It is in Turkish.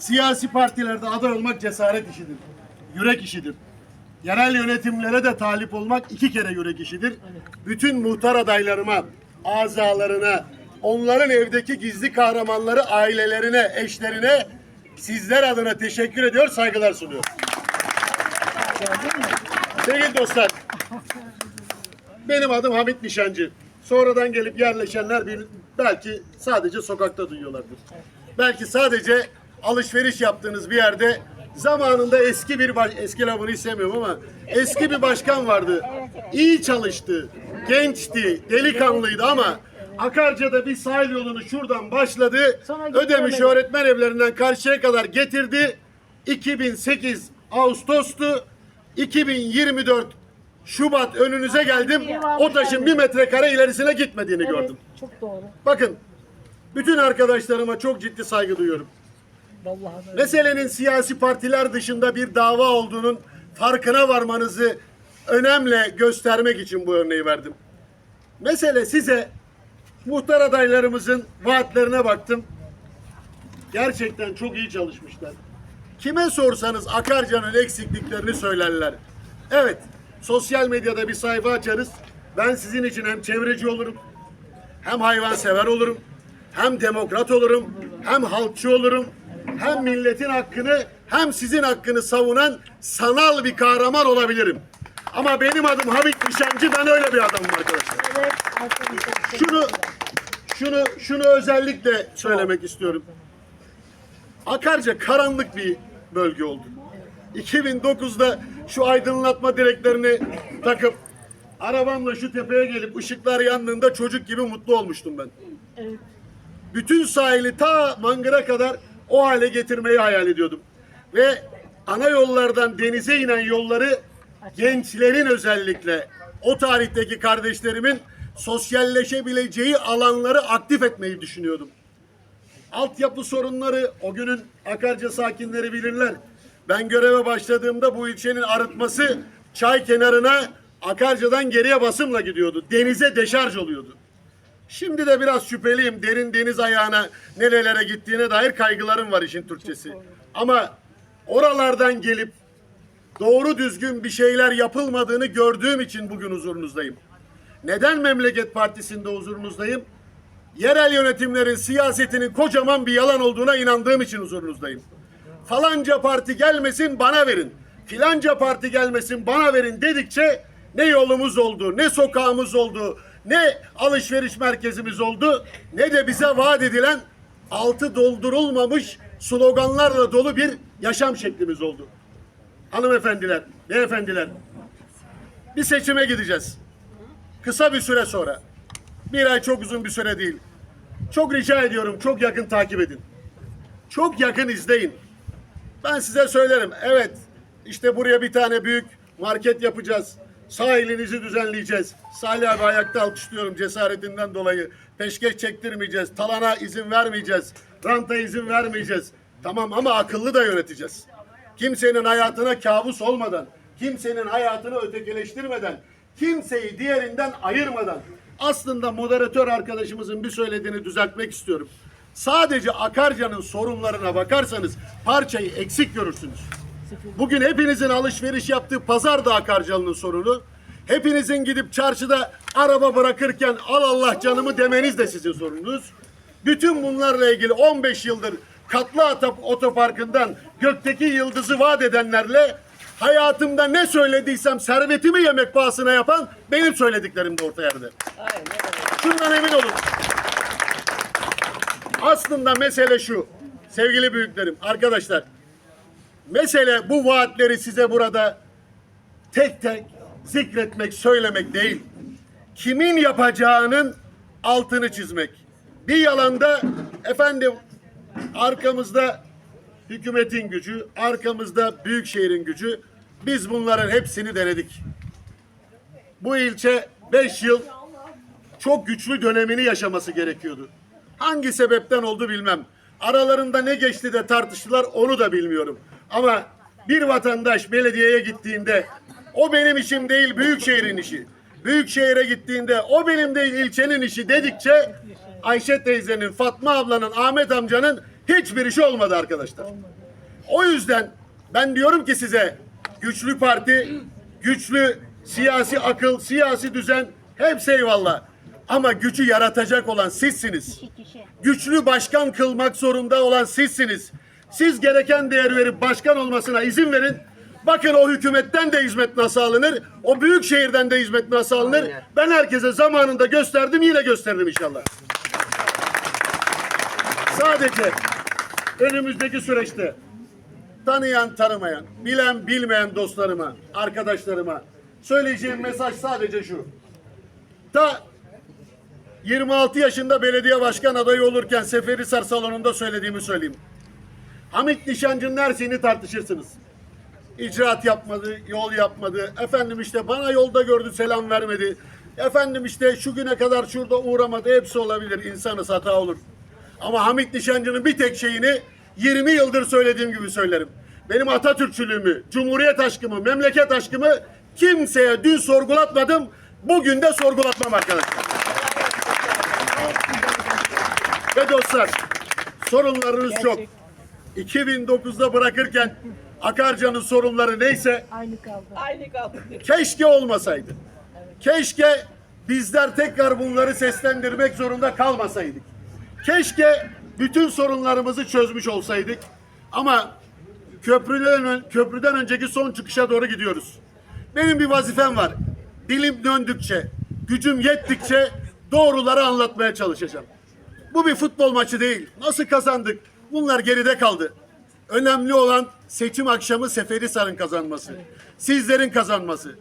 Siyasi partilerde aday olmak cesaret işidir. Yürek işidir. Yerel yönetimlere de talip olmak iki kere yürek işidir. Bütün muhtar adaylarıma, azalarına, onların evdeki gizli kahramanları ailelerine, eşlerine sizler adına teşekkür ediyor, saygılar sunuyorum. Sevgili dostlar, benim adım Hamit Nişancı. Sonradan gelip yerleşenler belki sadece sokakta duyuyorlardır. Belki sadece alışveriş yaptığınız bir yerde zamanında eski bir baş, eski lafını istemiyorum ama eski bir başkan vardı. İyi çalıştı, gençti, delikanlıydı ama Akarca'da bir sahil yolunu şuradan başladı. Ödemiş öğretmen evlerinden karşıya kadar getirdi. 2008 Ağustos'tu. 2024 Şubat önünüze geldim. O taşın bir metrekare ilerisine gitmediğini gördüm. çok doğru. Bakın bütün arkadaşlarıma çok ciddi saygı duyuyorum. Meselenin siyasi partiler dışında bir dava olduğunun farkına varmanızı önemli göstermek için bu örneği verdim. Mesele size muhtar adaylarımızın vaatlerine baktım. Gerçekten çok iyi çalışmışlar. Kime sorsanız Akarca'nın eksikliklerini söylerler. Evet, sosyal medyada bir sayfa açarız. Ben sizin için hem çevreci olurum, hem hayvansever olurum, hem demokrat olurum, hem halkçı olurum, hem milletin hakkını hem sizin hakkını savunan sanal bir kahraman olabilirim. Ama benim adım Hamit Nişancı ben öyle bir adamım arkadaşlar. Şunu şunu şunu özellikle söylemek istiyorum. Akarca karanlık bir bölge oldu. 2009'da şu aydınlatma direklerini takıp arabamla şu tepeye gelip ışıklar yandığında çocuk gibi mutlu olmuştum ben. Evet. Bütün sahili ta Mangır'a kadar o hale getirmeyi hayal ediyordum. Ve ana yollardan denize inen yolları gençlerin özellikle o tarihteki kardeşlerimin sosyalleşebileceği alanları aktif etmeyi düşünüyordum. Altyapı sorunları o günün Akarca sakinleri bilirler. Ben göreve başladığımda bu ilçenin arıtması çay kenarına Akarca'dan geriye basımla gidiyordu. Denize deşarj oluyordu. Şimdi de biraz şüpheliyim. Derin deniz ayağına nerelere gittiğine dair kaygılarım var işin Türkçesi. Ama oralardan gelip doğru düzgün bir şeyler yapılmadığını gördüğüm için bugün huzurunuzdayım. Neden Memleket Partisi'nde huzurunuzdayım? Yerel yönetimlerin siyasetinin kocaman bir yalan olduğuna inandığım için huzurunuzdayım. Falanca parti gelmesin bana verin. Filanca parti gelmesin bana verin dedikçe ne yolumuz oldu, ne sokağımız oldu, ne alışveriş merkezimiz oldu, ne de bize vaat edilen altı doldurulmamış sloganlarla dolu bir yaşam şeklimiz oldu. Hanımefendiler, beyefendiler, bir seçime gideceğiz. Kısa bir süre sonra. Bir ay çok uzun bir süre değil. Çok rica ediyorum, çok yakın takip edin. Çok yakın izleyin. Ben size söylerim. Evet, işte buraya bir tane büyük market yapacağız. Sahilinizi düzenleyeceğiz. Salih abi ayakta alkışlıyorum cesaretinden dolayı. Peşkeş çektirmeyeceğiz. Talana izin vermeyeceğiz. Ranta izin vermeyeceğiz. Tamam ama akıllı da yöneteceğiz. Kimsenin hayatına kabus olmadan, kimsenin hayatını ötekileştirmeden, kimseyi diğerinden ayırmadan. Aslında moderatör arkadaşımızın bir söylediğini düzeltmek istiyorum. Sadece Akarca'nın sorunlarına bakarsanız parçayı eksik görürsünüz. Bugün hepinizin alışveriş yaptığı pazar da Akarcalı'nın sorunu. Hepinizin gidip çarşıda araba bırakırken al Allah canımı demeniz de sizin sorununuz. Bütün bunlarla ilgili 15 yıldır katlı otoparkından gökteki yıldızı vaat edenlerle hayatımda ne söylediysem servetimi yemek pahasına yapan benim söylediklerim de orta yerde. Şundan emin olun. Aslında mesele şu. Sevgili büyüklerim, arkadaşlar. Mesele bu vaatleri size burada tek tek zikretmek, söylemek değil. Kimin yapacağının altını çizmek. Bir yalanda efendim arkamızda hükümetin gücü, arkamızda büyükşehirin gücü. Biz bunların hepsini denedik. Bu ilçe 5 yıl çok güçlü dönemini yaşaması gerekiyordu. Hangi sebepten oldu bilmem. Aralarında ne geçti de tartıştılar onu da bilmiyorum. Ama bir vatandaş belediyeye gittiğinde o benim işim değil büyükşehirin işi. Büyükşehire gittiğinde o benim değil ilçenin işi dedikçe Ayşe teyzenin, Fatma ablanın, Ahmet amcanın Hiçbir işi olmadı arkadaşlar. O yüzden ben diyorum ki size güçlü parti, güçlü siyasi akıl, siyasi düzen hepsi eyvallah. Ama gücü yaratacak olan sizsiniz. Güçlü başkan kılmak zorunda olan sizsiniz. Siz gereken değer verip başkan olmasına izin verin. Bakın o hükümetten de hizmet nasıl alınır, o büyük şehirden de hizmet nasıl alınır. Ben herkese zamanında gösterdim, yine gösteririm inşallah. Sadece önümüzdeki süreçte tanıyan tanımayan, bilen bilmeyen dostlarıma, arkadaşlarıma söyleyeceğim mesaj sadece şu. Ta 26 yaşında belediye başkan adayı olurken Seferihisar salonunda söylediğimi söyleyeyim. Hamit Nişancı'nın her şeyini tartışırsınız. İcraat yapmadı, yol yapmadı. Efendim işte bana yolda gördü selam vermedi. Efendim işte şu güne kadar şurada uğramadı. Hepsi olabilir. İnsanız hata olur. Ama Hamit Nişancı'nın bir tek şeyini 20 yıldır söylediğim gibi söylerim. Benim Atatürkçülüğümü, Cumhuriyet aşkımı, memleket aşkımı kimseye dün sorgulatmadım. Bugün de sorgulatmam arkadaşlar. Ve dostlar sorunlarınız çok. 2009'da bırakırken Akarca'nın sorunları neyse Aynı kaldı. Aynı kaldı. keşke olmasaydı. Keşke bizler tekrar bunları seslendirmek zorunda kalmasaydık. Keşke bütün sorunlarımızı çözmüş olsaydık. Ama köprüden, köprüden önceki son çıkışa doğru gidiyoruz. Benim bir vazifem var. Dilim döndükçe, gücüm yettikçe doğruları anlatmaya çalışacağım. Bu bir futbol maçı değil. Nasıl kazandık? Bunlar geride kaldı. Önemli olan seçim akşamı Seferihisar'ın kazanması. Sizlerin kazanması.